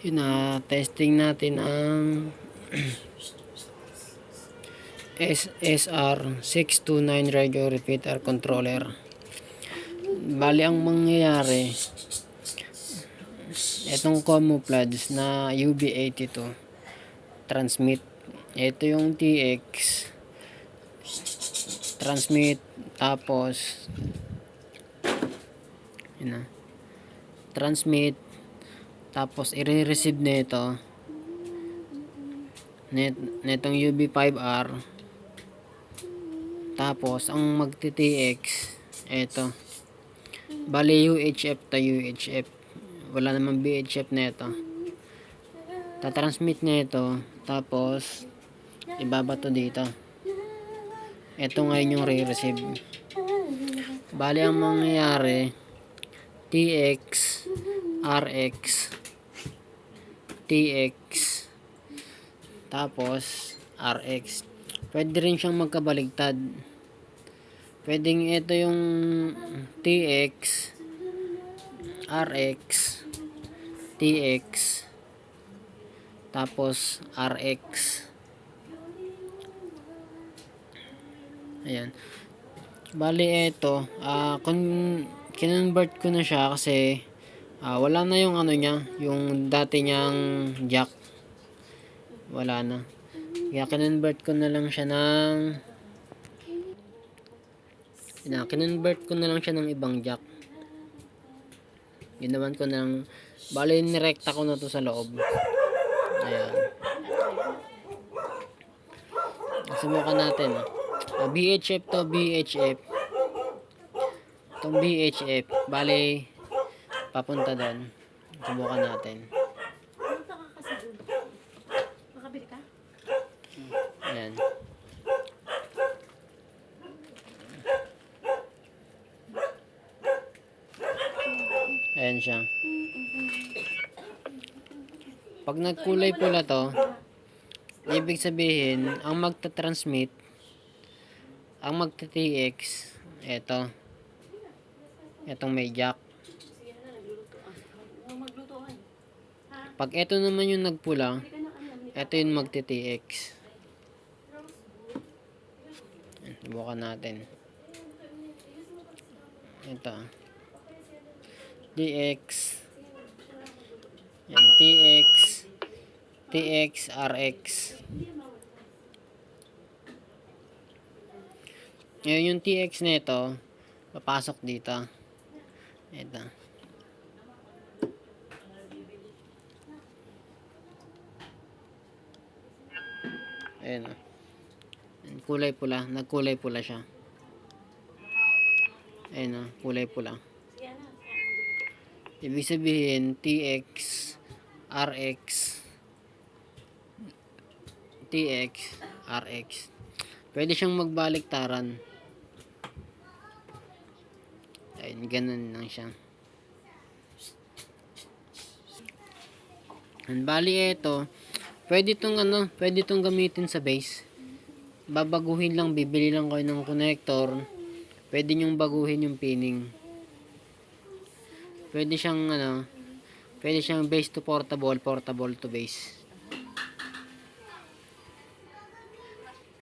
Yun na, testing natin ang S SR629 radio repeater controller. Bali ang mangyayari, itong camouflage na UB82 transmit. Ito yung TX transmit tapos yun na transmit tapos i-receive nito net netong UB5R tapos ang magti-TX eto. Bali UHF to UHF wala namang BHF neto. Tatransmit nito tapos ibabato dito. Ito ngayon yung re-receive. Bali ang mangyayari TX RX TX tapos RX pwede rin siyang magkabaligtad. Pwedeng ito yung TX RX TX tapos RX ayan. Bali ito ah kun kinonvert ko na siya kasi ah, wala na yung ano niya yung dati niyang jack. Wala na. Kaya kinonvert ko na lang siya ng na kinonvert ko na lang siya ng ibang jack. Ginawan ko ng bali nirekta ko na to sa loob. Ayan. Subukan natin ah. Ah, BHF to BHF itong BHF bali papunta doon. Subukan natin. Punta ka kasi dun. Makabili ka? ayan. Ayan siya. Pag nagkulay pula to ibig sabihin ang magta-transmit ang magta-TX eto. Etong may jack pag eto naman yung nagpula na. Ito yung magti-TX. Subukan natin. Ito. TX. Yan, TX. TX, RX. Ngayon yung TX nito, papasok dito. Ito. Ayan o. Ayan, Kulay pula. Nagkulay pula siya. Ayan o. Kulay pula. Ibig sabihin, TX, RX, TX, RX. Pwede siyang magbaliktaran. Ayun, ganun lang siya. Ang bali ito, pwede itong ano, pwede itong gamitin sa base. Babaguhin lang, bibili lang kayo ng connector. Pwede nyong baguhin yung pinning. Pwede siyang ano, pwede siyang base to portable, portable to base.